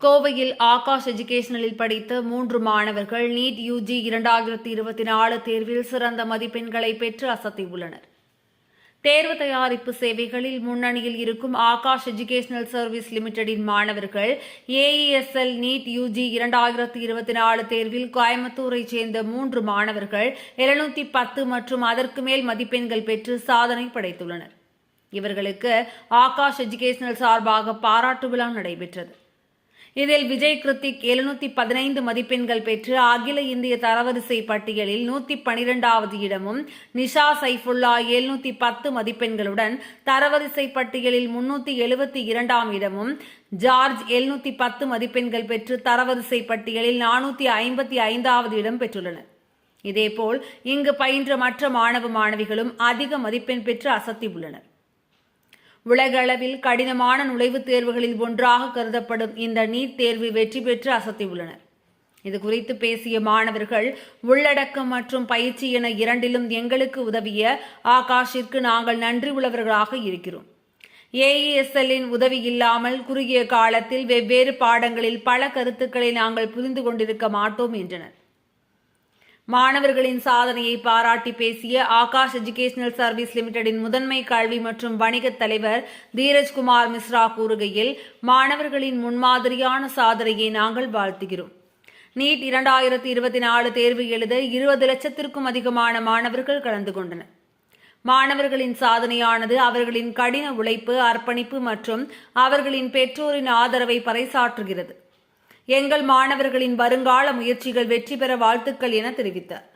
கோவையில் ஆகாஷ் எஜுகேஷனலில் படித்த மூன்று மாணவர்கள் நீட் யூஜி இரண்டாயிரத்தி இருபத்தி நாலு தேர்வில் சிறந்த மதிப்பெண்களை பெற்று அசத்தியுள்ளனர் தேர்வு தயாரிப்பு சேவைகளில் முன்னணியில் இருக்கும் ஆகாஷ் எஜுகேஷனல் சர்வீஸ் லிமிடெடின் மாணவர்கள் ஏஇஎஸ்எல் நீட் யூஜி இரண்டாயிரத்தி இருபத்தி நாலு தேர்வில் கோயம்புத்தூரைச் சேர்ந்த மூன்று மாணவர்கள் எழுநூத்தி பத்து மற்றும் அதற்கு மேல் மதிப்பெண்கள் பெற்று சாதனை படைத்துள்ளனர். இவர்களுக்கு ஆகாஷ் எஜுகேஷனல் சார்பாக பாராட்டு விழா நடைபெற்றது. இதில் விஜய் கிருத்திக் எழுநூத்தி பதினைந்து மதிப்பெண்கள் பெற்று அகில இந்திய தரவரிசை பட்டியலில் நூத்தி பனிரெண்டாவது இடமும். நிஷா சைஃபுல்லா எழுநூத்தி பத்து மதிப்பெண்களுடன் தரவரிசை பட்டியலில் முன்னூத்தி எழுபத்தி இரண்டாம் இடமும். ஜார்ஜ் எழுநூத்தி பத்து மதிப்பெண்கள் பெற்று தரவரிசை பட்டியலில் நானூத்தி ஐம்பத்தி ஐந்தாவது இடம் பெற்றுள்ளனர். இதேபோல் இங்கு பயின்ற மற்ற மாணவ மாணவிகளும் அதிக மதிப்பெண் பெற்று அசத்தியுள்ளனர். உலகளவில் கடினமான நுழைவுத் தேர்வுகளில் ஒன்றாக கருதப்படும் இந்த நீட் தேர்வு வெற்றி பெற்று அசத்தியுள்ளனர் இது குறித்து பேசிய மாணவர்கள் உள்ளடக்கம் மற்றும் பயிற்சி என இரண்டிலும் எங்களுக்கு உதவிய ஆகாஷிற்கு நாங்கள் நன்றி உள்ளவர்களாக இருக்கிறோம். ஏஇஎஸ்எல்லின் உதவி இல்லாமல் குறுகிய காலத்தில் வெவ்வேறு பாடங்களில் பல கருத்துக்களை நாங்கள் புரிந்து கொண்டிருக்க மாட்டோம் என்றனர். மாணவர்களின் சாதனையை பாராட்டி பேசிய ஆகாஷ் எஜுகேஷனல் சர்வீஸ் லிமிடெடின் முதன்மை கல்வி மற்றும் வணிகத் தலைவர் தீரஜ்குமார் மிஸ்ரா கூறுகையில் மாணவர்களின் முன்மாதிரியான சாதனையை நாங்கள் வாழ்த்துகிறோம். நீட் இரண்டாயிரத்தி இருபத்தி நாலு தேர்வு எழுத இருபது லட்சத்திற்கும் அதிகமான மாணவர்கள் கலந்து கொண்டனர். மாணவர்களின் சாதனையானது அவர்களின் கடின உழைப்பு அர்ப்பணிப்பு மற்றும் அவர்களின் பெற்றோரின் ஆதரவை பறைசாற்றுகிறது. எங்கள் மாணவர்களின் வருங்கால முயற்சிகள் வெற்றி பெற வாழ்த்துக்கள் என தெரிவித்தார்.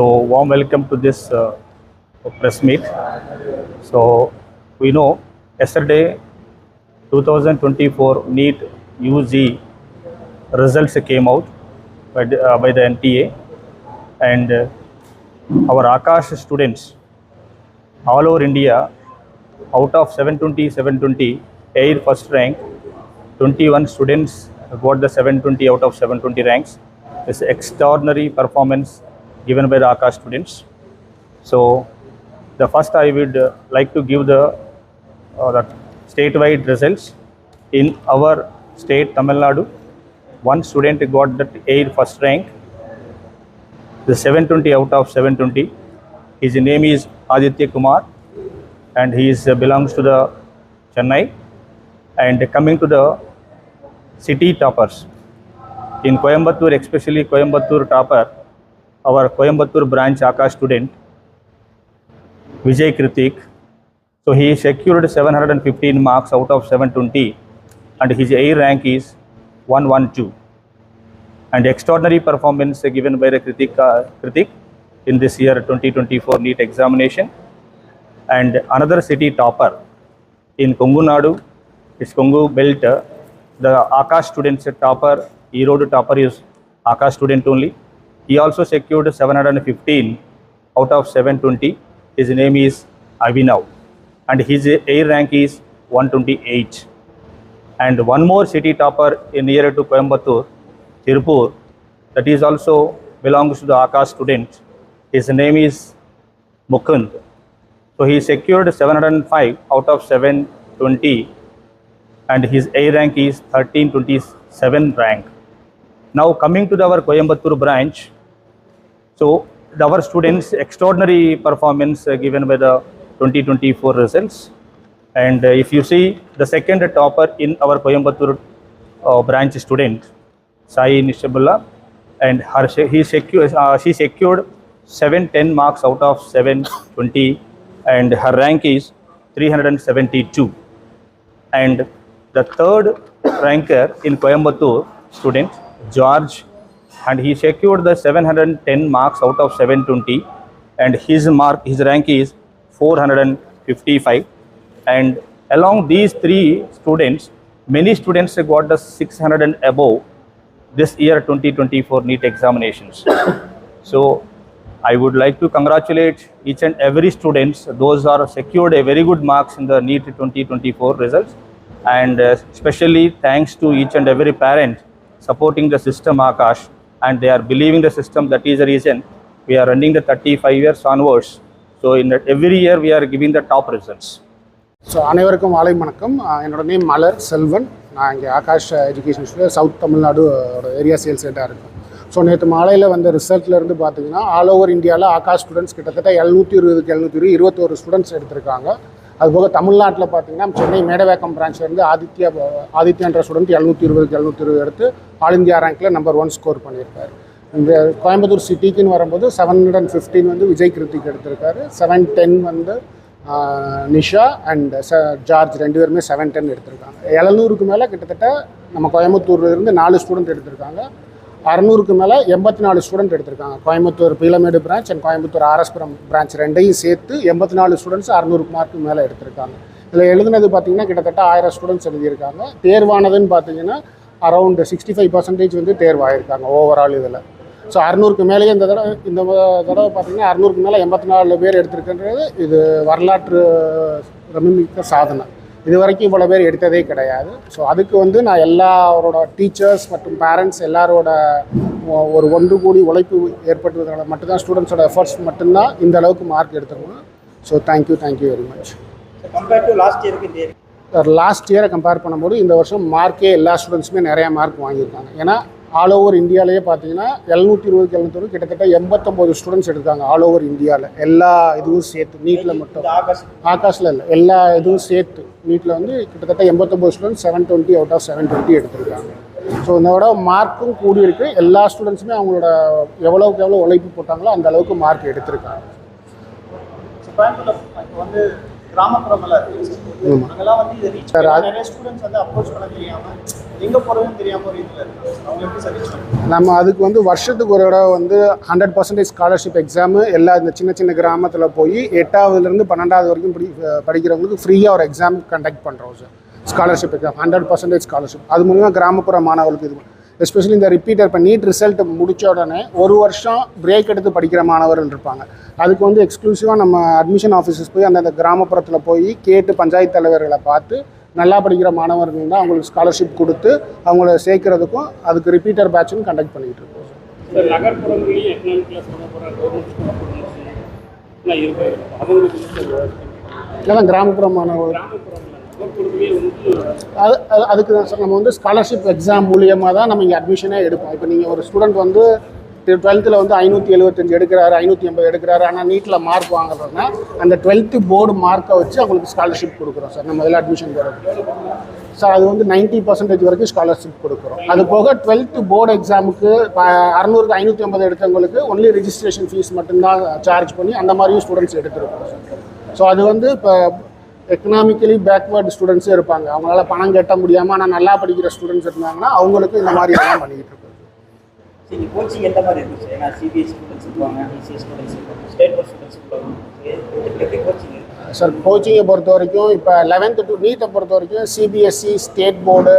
So, warm welcome to this uh, press meet. So, we know yesterday 2024 NEET UG results came out by the, uh, by the NTA, and uh, our Akash students all over India, out of 720, 720, Air first rank, 21 students got the 720 out of 720 ranks. this extraordinary performance given by the Akash students. So, the first I would uh, like to give the, uh, the statewide results. In our state, Tamil Nadu, one student got that Air first rank, the 720 out of 720. His name is Aditya Kumar, and he is uh, belongs to the Chennai. And coming to the city toppers, in Coimbatore, especially Coimbatore topper, our Coimbatore branch Akash student, Vijay Kritik. So he secured 715 marks out of 720, and his A rank is 112. And extraordinary performance given by the Kritik, uh, Kritik in this year 2024 NEET examination. And another city topper in Kongu Nadu, it's Kongu belt. The Akash students topper, E-Road topper is Akash student only. He also secured 715 out of 720. His name is Avinav, and his A rank is 128. And one more city topper in near to Coimbatore, Tirupur, that is also belongs to the Akash student. His name is Mukund. So he secured 705 out of 720 and his A rank is 1327 rank. Now coming to our Coimbatore branch, so our students extraordinary performance uh, given by the 2024 results. And uh, if you see the second topper in our Coimbatore uh, branch student, Sai Nishabullah, and her, he secured, she secured 710 marks out of 720 and her rank is 372 and the third ranker in Coimbatore student George and he secured the 710 marks out of 720 and his mark his rank is 455 and along these three students many students got the 600 and above this year 2024 NEET examinations so I would like to congratulate each and every students. Those are secured a very good marks in the NEET 2024 results. And uh, especially thanks to each and every parent supporting the system Akash. And they are believing the system. That is the reason we are running the 35 years onwards. So in that every year we are giving the top results. So அனைவருக்கும் மாலை வணக்கம் என்னோட name Malar Selvan நான் இங்கே Aakash education ஸ்கூலில் south Tamil Nadu area sales ஹெட்டாக இருக்கேன் so நேற்று மாலையில் வந்த ரிசல்ட்லேருந்து பார்த்தீங்கன்னா ஆல் ஓவர் இந்தியாவில் ஆகாஷ் ஸ்டூடெண்ட்ஸ் கிட்டத்தட்ட எழுநூற்றி இருபதுக்கு எழுநூற்றி இருபது இருபத்தோரு ஸ்டூடெண்ட்ஸ் எடுத்திருக்காங்க அதுபோக தமிழ்நாட்டில் பார்த்தீங்கன்னா சென்னை மேடவேக்கம் பிரான்ச்லேருந்து ஆதித்யா ஆதித்யான்ற ஸ்டூடெண்ட் எழுநூற்றி இருபதுக்கு எழுநூற்றி இருபது எடுத்து ஆல் இந்தியா ரேங்க்கில் நம்பர் ஒன் ஸ்கோர் பண்ணியிருக்காரு. இந்த கோயம்புத்தூர் சிட்டிக்குன்னு வரும்போது செவன் ஹண்ட்ரட் அண்ட் ஃபிஃப்டீன் வந்து விஜய் கிருத்திக் எடுத்திருக்காரு. செவன் டென் வந்து நிஷா அண்ட் ச ஜார்ஜ் ரெண்டு பேருமே செவன் டென் எடுத்திருக்காங்க. எழுநூறுக்கு மேலே கிட்டத்தட்ட நம்ம கோயம்புத்தூர்லேருந்து நாலு ஸ்டூடெண்ட் எடுத்திருக்காங்க. அறநூறுக்கு மேலே எண்பத்தி நாலு ஸ்டூடெண்ட் எடுத்திருக்காங்க. Coimbatore Peelamedu branch and Coimbatore RS Puram branch ரெண்டையும் சேர்த்து எண்பத்தி நாலு ஸ்டூடெண்ட்ஸ் அறநூறு மார்க்கு மேலே எடுத்திருக்காங்க. இதில் எழுதுனது பார்த்தீங்கன்னா கிட்டத்தட்ட ஆயிரம் ஸ்டூடெண்ட்ஸ் எழுதியிருக்காங்க. தேர்வானதுன்னு பார்த்தீங்கன்னா அரௌண்ட் சிக்ஸ்டி ஃபைவ் பர்சன்டேஜ் வந்து தேர்வாயிருக்காங்க ஓவரால் இதில். ஸோ அறநூறுக்கு மேலேயே இந்த தடவை இந்த தடவை பார்த்தீங்கன்னா அறநூறுக்கு மேலே எண்பத்தி நாலு பேர் எடுத்திருக்கின்றது இது வரலாற்று ரமிமிக்க சாதனை. இது வரைக்கும் இவ்வளோ பேர் எடுத்ததே கிடையாது. ஸோ அதுக்கு வந்து நான் எல்லாரோட டீச்சர்ஸ் மற்றும் பேரண்ட்ஸ் எல்லாரோட ஒரு ஒன்று கூடி உழைப்பு ஏற்பட்டதுனால மட்டும்தான் ஸ்டூடெண்ட்ஸோட எஃபர்ட்ஸ் மட்டும்தான் இந்த அளவுக்கு mark எடுத்துருக்கணும் so thank you thank you very much compared to last இயருக்கு லாஸ்ட் இயரை கம்பேர் பண்ணும்போது இந்த வருஷம் மார்க்கே எல்லா ஸ்டூடெண்ட்ஸுமே நிறைய மார்க் வாங்கியிருக்காங்க. ஏன்னா ஆல் ஓவர் இந்தியாவிலேயே பார்த்தீங்கன்னா எழுநூற்றி இருபதுக்கு எழுநூத்தி கிட்டத்தட்ட எண்பத்தொம்போது ஸ்டூடெண்ட்ஸ் எடுத்தாங்க ஆல் ஓவர் இந்தியாவில் எல்லா இதுவும் சேர்த்து நீட்டில் மட்டும். ஆகாஷில் இல்லை. எல்லா இதுவும் சேர்த்து நீட்டில் வந்து கிட்டத்தட்ட எண்பத்தொம்போது students seven twenty out of seven twenty எடுத்திருக்காங்க. ஸோ இதோட மார்க்கும் கூடி இருக்கு எல்லா ஸ்டூடெண்ட்ஸுமே அவங்களோட எவ்வளவுக்கு எவ்வளோ உழைப்பு போட்டாங்களோ அந்த அளவுக்கு மார்க் எடுத்திருக்காங்க. வந்து. அங்கெல்லாம் வந்து நிறைய ஸ்டூடெண்ட்ஸ் அப்ரோச் பண்ண நம்ம அதுக்கு வந்து வருஷத்துக்கு ஒரு தடவை வந்து ஹண்ட்ரட் பர்சன்டேஜ் ஸ்காலர்ஷிப் எக்ஸாமு எல்லா இந்த சின்ன சின்ன கிராமத்தில் போய் எட்டாவதுலேருந்து பன்னெண்டாவது வரைக்கும் படி படிக்கிறவங்களுக்கு ஃப்ரீயாக ஒரு எக்ஸாம் கண்டக்ட் பண்ணுறோம் sir scholarship exam hundred percentage scholarship அது மூலிமா கிராமப்புற மாணவர்களுக்கு இது எஸ்பெஷலி இந்த ரிப்பீட்டர் இப்போ நீட் ரிசல்ட் முடித்த உடனே ஒரு வருஷம் பிரேக் எடுத்து படிக்கிற மாணவர்கள் இருப்பாங்க. அதுக்கு வந்து எக்ஸ்க்ளூசிவாக நம்ம அட்மிஷன் ஆஃபீஸஸ் போய் அந்தந்த கிராமப்புறத்தில் போய் கேட்டு பஞ்சாயத்து தலைவர்களை பார்த்து நல்லா படிக்கிற மாணவர்கள் தான் அவங்களுக்கு ஸ்காலர்ஷிப் கொடுத்து அவங்கள சேர்க்கறதுக்கும் அதுக்கு ரிப்பீட்டர் பேட்சும் கண்டக்ட் பண்ணிகிட்டு இருக்கோம். இல்லை கிராமப்புற மாணவர்கள் அது அது- அதுக்கு தான் சார். நம்ம வந்து ஸ்காலர்ஷிப் எக்ஸாம் மூலியமாக தான் நம்ம இங்கே அட்மிஷனே எடுப்போம். இப்போ நீங்கள் ஒரு ஸ்டூடெண்ட் வந்து டுவெல்த்தில் வந்து ஐநூற்றி எழுபத்தஞ்சு எடுக்கிறாரு ஐநூற்றி ஐம்பது எடுக்கிறாரு. ஆனால் நீட்டில் மார்க் வாங்குறதுனா அந்த டுவெல்த்து போர்டு மார்க்கை வச்சு அவங்களுக்கு ஸ்காலர்ஷிப் கொடுக்குறோம் சார். நம்ம இதில் அட்மிஷன் போகிறது சார் அது வந்து 90% பர்சன்டேஜ் வரைக்கும் ஸ்காலர்ஷிப் கொடுக்குறோம். அது போக டுவெல்த்து போர்டு எக்ஸாமுக்கு அறநூறுக்கு ஐநூற்றி ஐம்பது எடுத்தவங்களுக்கு ஒன்லி ரிஜிஸ்ட்ரேஷன் ஃபீஸ் மட்டும்தான் சார்ஜ் பண்ணி அந்த மாதிரியும் ஸ்டூடெண்ட்ஸ் எடுத்துருக்கோம் சார். ஸோ அது வந்து இப்போ எக்கனாமிக்கலி பேக்வேர்டு ஸ்டூடெண்ட்ஸே இருப்பாங்க. அவங்களால பணம் கட்ட முடியாமல் ஆனால் நல்லா படிக்கிற ஸ்டூடெண்ட்ஸ் இருந்தாங்கன்னா அவங்களுக்கு இந்த மாதிரி எல்லாம் பண்ணிக்கிட்டு இருக்கோம் சரி கோச்சிங் எந்த மாதிரி இருக்கு சார் ஏன்னா சிபிஎஸ் ஸ்டூடெண்ட்ஸ் இருப்பாங்க ஐசிஎஸ் ஸ்டூடெண்ட்ஸ் இருப்பாங்க ஸ்டேட் போர்ட் ஸ்டூடெண்ட்ஸ் இருப்பாங்க கோச்சிங் சார் கோச்சிங்கை பொறுத்த வரைக்கும் இப்போ லெவன்த்து டு நீட்டை பொறுத்த வரைக்கும் CBSE state board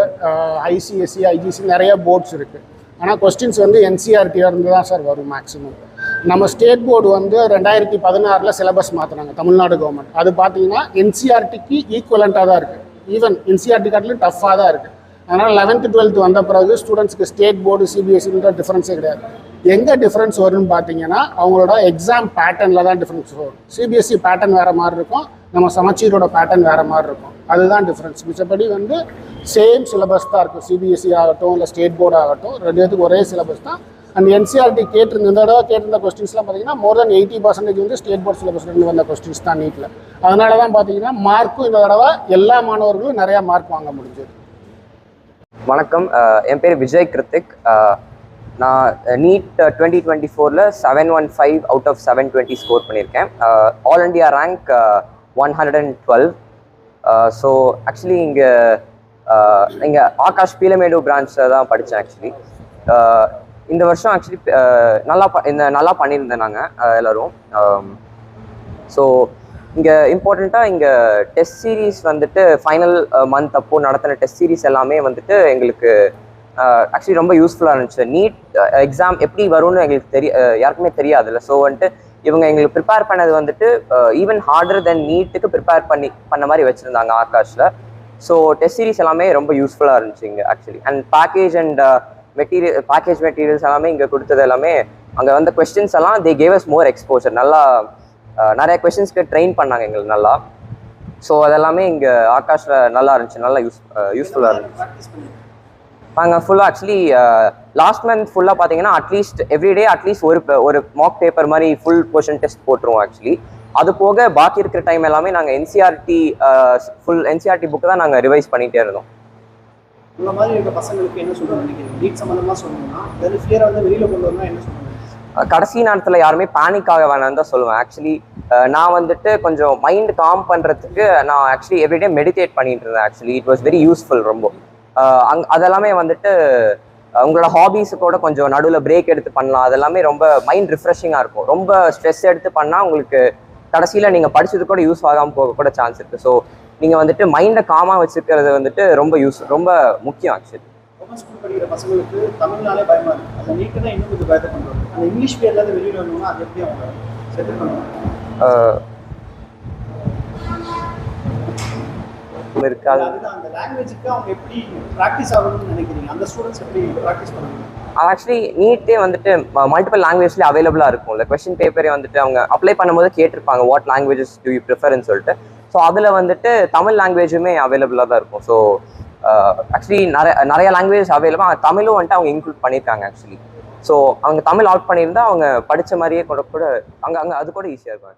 ICSE IGCSE நிறைய போர்ட்ஸ் இருக்குது ஆனால் கொஸ்டின்ஸ் வந்து என்சிஆர்டியிலேருந்து தான் சார் வரும் மேக்ஸிமம் நம்ம ஸ்டேட் போர்டு வந்து ரெண்டாயிரத்தி பதினாறில் சிலபஸ் மாற்றினாங்க தமிழ்நாடு கவர்மெண்ட் அது பார்த்தீங்கன்னா என்சிஆர்டிக்கு ஈக்குவலண்ட்டாக தான் இருக்குது ஈவன் என்சிஆர்டி காட்டிலும் டஃப்பாக தான் இருக்குது அதனால் லெவன்த்து டுவெல்த்து வந்த பிறகு ஸ்டூடெண்ட்ஸ்க்கு ஸ்டேட் போர்டு சிபிஎஸ்சின்ற டிஃப்ரென்ஸே கிடையாது. எங்கே டிஃப்ரென்ஸ் வரும்னு பார்த்தீங்கன்னா அவங்களோட எக்ஸாம் பேட்டர்னில் தான் டிஃப்ரென்ஸ் வரும். சிபிஎஸ்சி பேட்டர்ன் வேறு மாதிரி இருக்கும். நம்ம சமச்சீரோட பேட்டர்ன் வேறு மாதிரி இருக்கும். அதுதான் டிஃப்ரென்ஸ் மிச்சப்படி வந்து சேம் சிலபஸ் தான் இருக்கும். சிபிஎஸ்சி ஆகட்டும் இல்லை ஸ்டேட் போர்டு ஆகட்டும் ரெண்டுத்துக்கு ஒரே சிலபஸ் தான். அண்ட் என்சிஆர்டி கேட்டிருந்த இந்த தடவை கேட்டிருந்த கொஸ்டின்ஸ்லாம் பார்த்தீங்கன்னா மோர் தென் எயிட்டி பர்சன்டேஜ் வந்து ஸ்டேட் போர்ட் சிலபஸ்லேருந்து வந்த கொஸ்டின்ஸ் தான் நீட்டில் அதனால தான் பார்த்தீங்கன்னா மார்க்கும் இந்த தடவை எல்லா மாணவர்களும் நிறையா மார்க் வாங்க முடிஞ்சது. வணக்கம். என் பேர் விஜய் கிருத்திக். நான் நீட் டுவெண்ட்டி டுவெண்ட்டி ஃபோரில் seven one five out of seven twenty score பண்ணியிருக்கேன் all India rank one hundred and twelve so actually இங்கே இங்கே ஆகாஷ் பீலமேடு பிரான்ச்சில் தான் படித்தேன் ஆக்சுவலி இந்த வருஷம் ஆக்சுவலி நல்லா ப இந்த நல்லா பண்ணியிருந்தேன் நாங்கள் எல்லோரும். ஸோ இங்கே இம்பார்ட்டண்ட்டாக இங்கே டெஸ்ட் சீரிஸ் வந்துட்டு ஃபைனல் மந்த் அப்போ நடத்தின டெஸ்ட் சீரிஸ் எல்லாமே வந்துட்டு எங்களுக்கு ஆக்சுவலி ரொம்ப யூஸ்ஃபுல்லாக இருந்துச்சு. நீட் எக்ஸாம் எப்படி வரும்னு எங்களுக்கு தெரிய யாருக்குமே தெரியாதுல்ல. ஸோ வந்துட்டு இவங்க எங்களுக்கு ப்ரிப்பேர் பண்ணது வந்துட்டு ஈவன் ஹார்டர் தென் நீட்டுக்கு ப்ரிப்பேர் பண்ணி பண்ண மாதிரி வச்சுருந்தாங்க ஆகாஷில். ஸோ டெஸ்ட் சீரிஸ் எல்லாமே ரொம்ப யூஸ்ஃபுல்லாக இருந்துச்சு இங்கே actually and package and material package materials எல்லாமே இங்கே கொடுத்தது எல்லாமே அங்கே வந்த கொஸ்டின்ஸ் எல்லாம் they gave us more exposure நல்லா நிறைய கொஷின்ஸ்க்கு ட்ரெயின் பண்ணாங்க எங்களுக்கு நல்லா. ஸோ அதெல்லாமே இங்கே ஆகாஷில் நல்லா இருந்துச்சு நல்லா யூஸ் யூஸ்ஃபுல்லாக இருந்துச்சு. நாங்கள் ஃபுல்லாக ஆக்சுவலி லாஸ்ட் மந்த் ஃபுல்லாக பார்த்தீங்கன்னா அட்லீஸ்ட் எவ்ரிடே அட்லீஸ்ட் ஒரு ஒரு மாக் பேப்பர் மாதிரி ஃபுல் போர்ஷன் டெஸ்ட் போட்டுருவோம் ஆக்சுவலி அது போக பாக்கி இருக்கிற டைம் எல்லாமே நாங்கள் என்சிஆர்டி ஃபுல் என்சிஆர்டி புக்கு தான் நாங்கள் ரிவைஸ் பண்ணிகிட்டே இருந்தோம். இந்த மாதிரி இருக்க பசங்களுக்கு என்ன சொல்ல நீட் சம்மந்தமாக சொல்லணும்னா ஃபியரை வந்து வெளியில் கொண்டு வரணும் என்ன சொல்லுங்க கடைசி நேரத்தில் யாருமே பேனிக் ஆக வேணாம்னு தான் சொல்லுவேன். ஆக்சுவலி நான் வந்துட்டு கொஞ்சம் மைண்ட் காம் பண்ணுறதுக்கு நான் ஆக்சுவலி எவ்ரிடே மெடிடேட் பண்ணிட்டு இருந்தேன். Actually it was very useful ரொம்ப. அங் அதெல்லாமே வந்துட்டு உங்களோட ஹாபீஸு கூட கொஞ்சம் நடுவில் பிரேக் எடுத்து பண்ணலாம். அதெல்லாமே ரொம்ப மைண்ட் ரிஃப்ரெஷிங்காக இருக்கும். ரொம்ப ஸ்ட்ரெஸ் எடுத்து பண்ணால் உங்களுக்கு கடைசியில் நீங்கள் படிச்சது கூட யூஸ் ஆகாமல் போக கூட சான்ஸ் இருக்குது ஸோ நீங்கள் வந்துட்டு மைண்டை காமாக வச்சுருக்கிறது வந்துட்டு ரொம்ப யூஸ் ரொம்ப முக்கியம் ஆக்சுவலி கவர்மெண்ட் ஸ்கூல் படிக்கிற பசங்களுக்கு தமிழ்னாலே பயமா இருக்கு. அந்த நீட்டு தான் இன்னும் கொஞ்சம் பயத்தை கொண்டு வரும் அந்த இங்கிலீஷ் பேர்லேருந்து வெளியில வரணும்னா அது எப்படி அவங்க செட்டில் பண்ணுவாங்க இருக்காது. அந்த லாங்குவேஜுக்கு அவங்க எப்படி ப்ராக்டிஸ் ஆகணும்னு நினைக்கிறீங்க? அந்த ஸ்டூடெண்ட்ஸ் எப்படி ப்ராக்டிஸ் பண்ணுவாங்க ஆக்சுவலி நீட்டே வந்துட்டு மல்டிபிள் லாங்குவேஜ்ல அவைலபிளாக இருக்கும்ல கொஸ்டின் பேப்பரே வந்துட்டு அவங்க அப்ளை பண்ணும்போது கேட்டிருப்பாங்க வாட் லாங்குவேஜஸ் டு யூ ப்ரிஃபர்னு சொல்லிட்டு. ஸோ அதில் வந்துட்டு தமிழ் லாங்குவேஜுமே அவைலபிளாக தான் இருக்கும். ஸோ Uh, ஆக்சுவலி நிறைய நிறைய லாங்குவேஜ் அவைலபிள் தமிழும் வந்துட்டு அவங்க இன்க்ளூட் பண்ணியிருக்காங்க ஆக்சுவலி ஸோ அவங்க தமிழ் அவுட் பண்ணியிருந்தா அவங்க படித்த மாதிரியே கூட கூட அங்கே அங்கே அது கூட ஈஸியாக இருக்கும்.